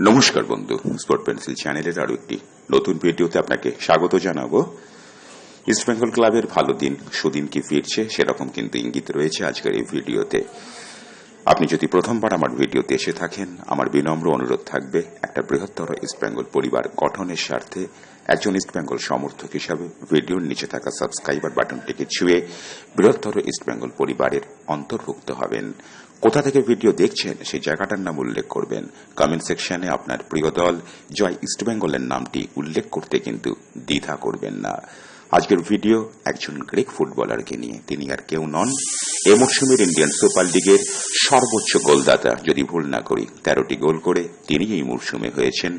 নমস্কার বন্ধু sport pencil চ্যানেলের আরও একটি নতুন ভিডিওতে আপনাকে স্বাগত জানাব। ইস্টবেঙ্গল ক্লাবের ভালো দিন, সুদিন কি ফিরছে, সেরকম কিন্তু ইঙ্গিত রয়েছে আজকের এই ভিডিওতে। আপনি যদি প্রথমবার আমার ভিডিওতে এসে থাকেন, আমার বিনম্র অনুরোধ থাকবে, একটা বৃহত্তর ইস্টবেঙ্গল পরিবার গঠনের স্বার্থে একজন ইস্টবেঙ্গল সমর্থক হিসাবে ভিডিওর নিচে থাকা সাবস্ক্রাইবার বাটনটিকে ছুঁয়ে বৃহত্তর ইস্টবেঙ্গল পরিবারের অন্তর্ভুক্ত হবেন। কোথা থেকে ভিডিও দেখছেন, সেই জায়গাটার নাম উল্লেখ করবেন। কমেন্ট সেকশনে আপনার প্রিয় দল জয় ইস্টবেঙ্গলের নামটি উল্লেখ করতে কিন্তু দ্বিধা করবেন না। আজকের ভিডিও একজন গ্রিক ফুটবলারকে নিয়ে। তিনি আর কেউ নন। এ মরশুমের ইন্ডিয়ান সুপার লিগের সর্বোচ্চ গোলদাতা। যদি ভুল না করি, তেরোটি গোল করে তিনি এই মরশুমে হয়েছেন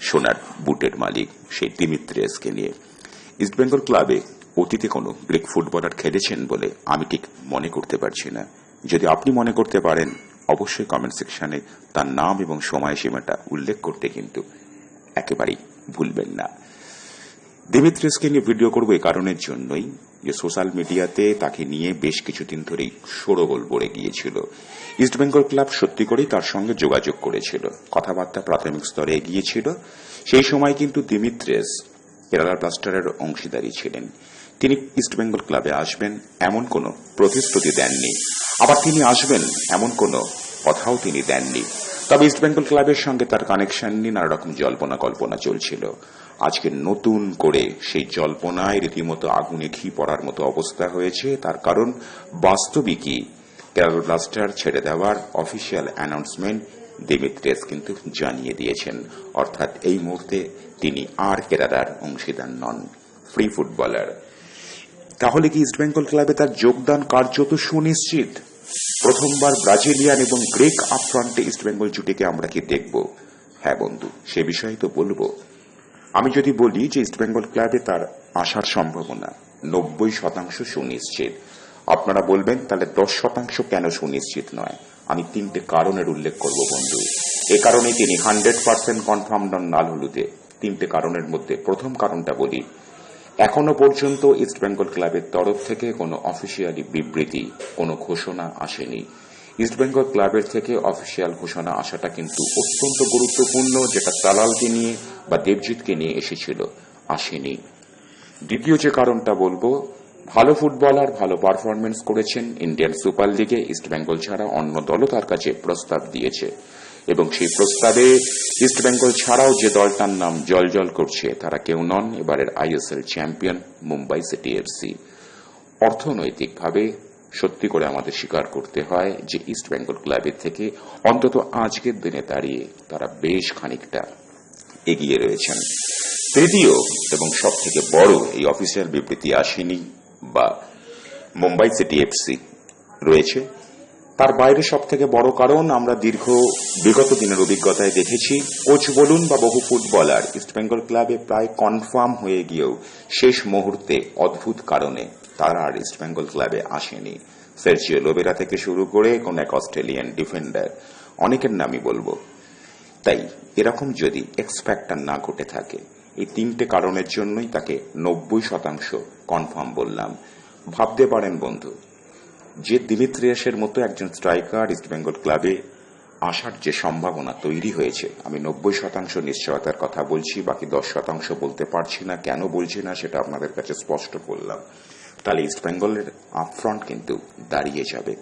সোনার বুটের মালিক, সেই দিমিত্রেসকে নিয়ে। ইস্টবেঙ্গল ক্লাবে অতীতে কোনো গ্রিক ফুটবলার খেলেছেন বলে আমি ঠিক মনে করতে পারছি না। যদি আপনি মনে করতে পারেন, অবশ্যই কমেন্ট সেকশনে তার নাম এবং সময়সীমাটা উল্লেখ করতে কিন্তু একেবারেই ভুলবেন না। দিমিত্রিসকে নিয়ে ভিডিও করব এই কারণের জন্যই। যে সোশ্যাল মিডিয়াতে তাকে নিয়ে বেশ কিছুদিন ধরেই সরগোল পড়ে গিয়েছিল। ইস্টবেঙ্গল ক্লাব সত্যি করেই তার সঙ্গে যোগাযোগ করেছিল। কথাবার্তা প্রাথমিক স্তরে এগিয়েছিল। সেই সময় কিন্তু দিমিত্রেস কেরালা ব্লাস্টারের অংশীদারী ছিলেন। তিনি ইস্টবেঙ্গল ক্লাবে আসবেন, এমন কোনো প্রতিশ্রুতি দেননি। আবার তিনি আসবেন, এমন কোনো কথাও তিনি দেননি। তবে ইস্টবেঙ্গল ক্লাবের সঙ্গে তার কানেকশন নিয়ে নানা রকম জল্পনা কল্পনা চলছিল। আজকে নতুন করে সেই জল্পনায় রীতিমতো আগুনে ঘি পড়ার মতো অবস্থা হয়েছে। তার কারণ বাস্তবিকই কেরালা ব্লাস্টার ছেড়ে দেওয়ার অফিসিয়াল অ্যানাউন্সমেন্ট দিমিত্রেস কিন্তু জানিয়ে দিয়েছেন। অর্থাৎ এই মুহূর্তে তিনি আর কেরালার অংশীদার নন ফ্রি ফুটবলার তাহলে কি ইস্টবেঙ্গল ক্লাবে তার যোগদান কার্যত সুনিশ্চিত? প্রথমবার ব্রাজিলিয়ান এবং গ্রেক আপফ্রন্টে ইস্টবেঙ্গল জুটিকে আমরা কি দেখব? হ্যাঁ বন্ধু, সে বিষয়ে তো বলব। আমি যদি বলি যে ইস্টবেঙ্গল ক্লাবে তার আসার সম্ভাবনা নব্বই শতাংশ সুনিশ্চিত। আপনারা বলবেন, তাহলে দশ শতাংশ কেন সুনিশ্চিত নয়? আমি তিনটে কারণের উল্লেখ করব বন্ধু। এ কারণে তিনি হান্ড্রেড পার্সেন্ট কনফার্ম নন নাল হলুদে তিনটে কারণের মধ্যে প্রথম কারণটা বলি। এখনও পর্যন্ত ইস্টবেঙ্গল ক্লাবের তরফ থেকে কোনো অফিসিয়ালি বিবৃতি, কোনো ঘোষণা আসেনি। ইস্টবেঙ্গল ক্লাবের থেকে অফিসিয়াল ঘোষণা আসাটা কিন্তু অত্যন্ত গুরুত্বপূর্ণ, যেটা তালালকে নিয়ে বা দেবজিৎকে নিয়ে এসেছিল, আসেনি। দ্বিতীয় যে কারণটা বলব, ভালো ফুটবলার, ভালো পারফরমেন্স করেছেন ইন্ডিয়ান সুপার লিগে ইস্টবেঙ্গল ছাড়া অন্য দলও তার কাছে প্রস্তাব দিয়েছে। এবং সেই প্রস্তাবে ইস্টবেঙ্গল ছাড়াও যে দলটার নাম জল জল করছে, তারা কেউ নন। এবারের ISL champion Mumbai city FC অর্থনৈতিকভাবে সত্যি করে আমাদের স্বীকার করতে হয় যে ইস্টবেঙ্গল ক্লাবের থেকে অন্তত আজকের দিনে দাঁড়িয়ে তারা বেশ খানিকটা এগিয়ে রয়েছেন। তৃতীয় এবং সব থেকে বড় এই অফিসিয়াল বিবৃতি আসেনি বা মুম্বাই সিটি এফসি রয়েছে। তার বাইরে সব থেকে বড় কারণ আমরা দীর্ঘ বিগত দিনের অভিজ্ঞতায় দেখেছি। কোচ বলুন বা বহু ফুটবলার ইস্টবেঙ্গল ক্লাবে প্রায় কনফার্ম হয়ে গিয়েও শেষ মুহূর্তে অদ্ভুত কারণে তারা আর ইস্টবেঙ্গল ক্লাবে আসেনি। সের্জিও লোবেরা থেকে শুরু করে কোন এক অস্ট্রেলিয়ান ডিফেন্ডার, অনেকের নামই বলব। তাই এরকম যদি এক্সপ্যাক্টার না ঘটে থাকে, এই তিনটে কারণের জন্যই তাকে নব্বই শতাংশ কনফার্ম বললাম। ভাবতে পারেন বন্ধু যে দিমিত্রিয়াসের মতো একজন স্ট্রাইকার ইস্টবেঙ্গল ক্লাবে আসার যে সম্ভাবনা তৈরি হয়েছে, আমি নব্বই শতাংশ নিশ্চয়তার কথা বলছি, বাকি দশ শতাংশ বলতে পারছি না, কেন বলছি না সেটা আপনাদের কাছে স্পষ্ট করলাম। তাহলে ইস্টবেঙ্গলের আপফ্রন্ট কিন্তু দাঁড়িয়ে যাবে।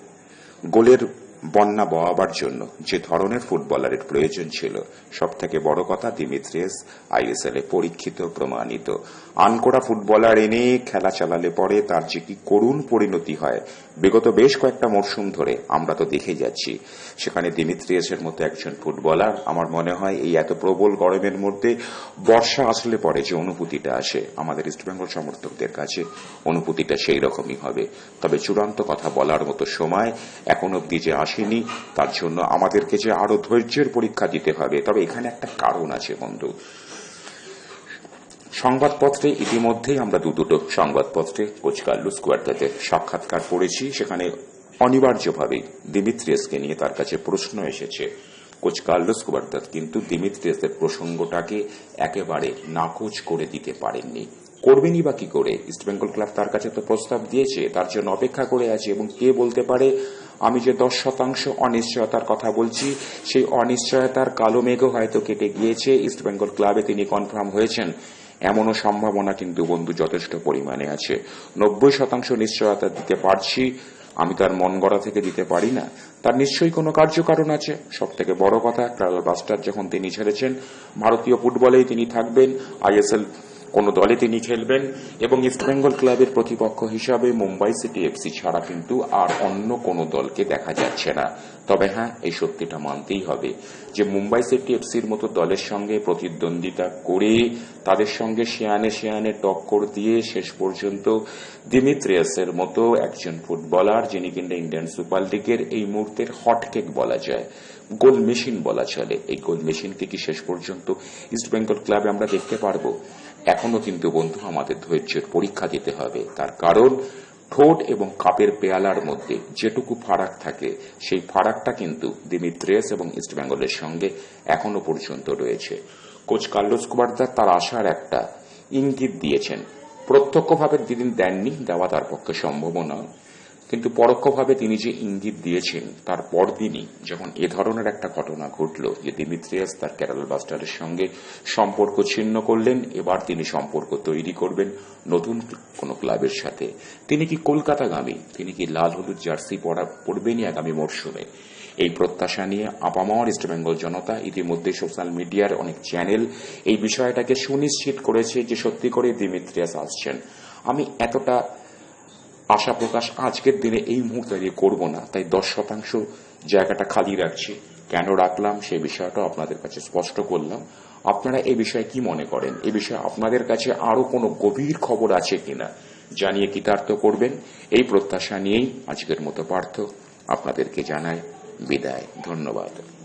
গোলের বন্যা বওয়াবার জন্য যে ধরনের ফুটবলারের প্রয়োজন ছিল, সব থেকে বড় কথা দিমিত্রিয়াস আইএসএল এ পরীক্ষিত, প্রমাণিত। আনকোড়া ফুটবলার এনে খেলা চালালে পরে তার যে কি করুণ পরিণতি হয়, বিগত বেশ কয়েকটা মরশুম ধরে আমরা তো দেখে যাচ্ছি। সেখানে দিমিত্রিয়াসের মতো একজন ফুটবলার, আমার মনে হয় এই এত প্রবল গরমের মধ্যে বর্ষা আসলে পরে যে অনুভূতিটা আসে, আমাদের ইস্টবেঙ্গল সমর্থকদের কাছে অনুভূতিটা সেই রকমই হবে। তবে চূড়ান্ত কথা বলার মতো সময় এখন অব্দি যে আসেনি, তার জন্য আমাদেরকে যে আরও ধৈর্যের পরীক্ষা দিতে হবে। তবে এখানে একটা কারণ আছে বন্ধু। সংবাদপত্রে ইতিমধ্যেই আমরা দু দুটো সংবাদপত্রে কোচ কার্লুস কুয়ার্তাতে সাক্ষাৎকার পড়েছি। সেখানে অনিবার্যভাবেই দিমিত্রিয়াসকে নিয়ে তার কাছে প্রশ্ন এসেছে। কোচ কার্লোস কুয়ার্তাত কিন্তু দিমিত্রিয়াসের প্রসঙ্গটাকে একেবারে নাকচ করে দিতে পারেননি। করবেনই বা কি করে? ইস্টবেঙ্গল ক্লাব তার কাছে তো প্রস্তাব দিয়েছে, তার জন্য অপেক্ষা করে আছে এবং কে বলতে পারে? আমি যে দশ শতাংশ অনিশ্চয়তার কথা বলছি, সেই অনিশ্চয়তার কালো মেঘও হয়তো কেটে গিয়েছে। ইস্টবেঙ্গল ক্লাবে তিনি কনফার্ম হয়েছেন। এমনও সম্ভাবনা কিন্তু বন্ধু যথেষ্ট পরিমাণে আছে। নব্বই শতাংশ নিশ্চয়তা দিতে পারছি, আমি তার মন গড়া থেকে দিতে পারি না। তার নিশ্চয়ই কোনো কার্যকারণ আছে। সব থেকে বড় কথা কেরালা ব্লাস্টার যখন তিনি ছেড়েছেন, ভারতীয় ফুটবলেই তিনি থাকবেন। আইএসএল কোন দলে তিনি খেলবেন এবং ইস্টবেঙ্গল ক্লাবের প্রতিপক্ষ হিসাবে মুম্বাই সিটি এফসি ছাড়া কিন্তু আর অন্য কোনো দলকে দেখা যাচ্ছে না। তবে হ্যাঁ এই সত্যিটা মানতেই হবে যে মুম্বাই সিটি এফসির মতো দলের সঙ্গে প্রতিদ্বন্দ্বিতা করে তাদের সঙ্গে শেয়ানে শেয়ানে টক্কর দিয়ে শেষ পর্যন্ত দিমিত্রিয়াসের মতো একজন ফুটবলার যিনি কিনা ইন্ডিয়ান সুপার লিগের এই মুহূর্তের হটকেক বলা যায়, গোল মেশিন বলা চলে। এই গোল মেশিনকে কি শেষ পর্যন্ত ইস্টবেঙ্গল ক্লাবে আমরা দেখতে পারব? এখনও কিন্তু বন্ধু আমাদের ধৈর্যের পরীক্ষা দিতে হবে। তার কারণ, ঠোঁট এবং কাপের পেয়ালার মধ্যে যেটুকু ফারাক থাকে, সেই ফারাকটা কিন্তু দিমিত্রিয়াস এবং ইস্টবেঙ্গলের সঙ্গে এখনও পর্যন্ত রয়েছে। কোচ কার্লোস কুবার্দা তার আশার একটা ইঙ্গিত দিয়েছেন। প্রত্যক্ষভাবে তিনি দেননি, দেওয়া তার পক্ষে সম্ভব নয়। কিন্তু পরোক্ষভাবে তিনি যে ইঙ্গিত দিয়েছেন, তার পরদিনই যখন এ ধরনের একটা ঘটনা ঘটল যে দিমিত্রিয়াস তার কেরাল বাস্টারের সঙ্গে সম্পর্ক ছিন্ন করলেন, এবার তিনি সম্পর্ক তৈরি করবেন নতুন কোন ক্লাবের সাথে। তিনি কি কলকাতাগামী? তিনি কি লাল হলুদ জার্সি পরা পড়বেনই আগামী মরশুমে? এই প্রত্যাশা নিয়ে আপামর ইস্টবেঙ্গল জনতা ইতিমধ্যে সোশ্যাল মিডিয়ার অনেক চ্যানেল এই বিষয়টাকে সুনিশ্চিত করেছে যে সত্যি করে দিমিত্রিয়াস আসছেন। আমি এতটা আশা প্রকাশ আজকের দিনে এই মুহূর্তে দাঁড়িয়ে করব না। তাই দশ শতাংশ জায়গাটা খালি রাখছি। কেন রাখলাম সেই বিষয়টা আপনাদের কাছে স্পষ্ট করলাম। আপনারা এ বিষয়ে কি মনে করেন? এ বিষয়ে আপনাদের কাছে আরও কোনো গভীর খবর আছে কিনা জানিয়ে কৃতার্থ করবেন। এই প্রত্যাশা নিয়েই আজকের মতো পার্থ আপনাদেরকে জানায় বিদায়। ধন্যবাদ।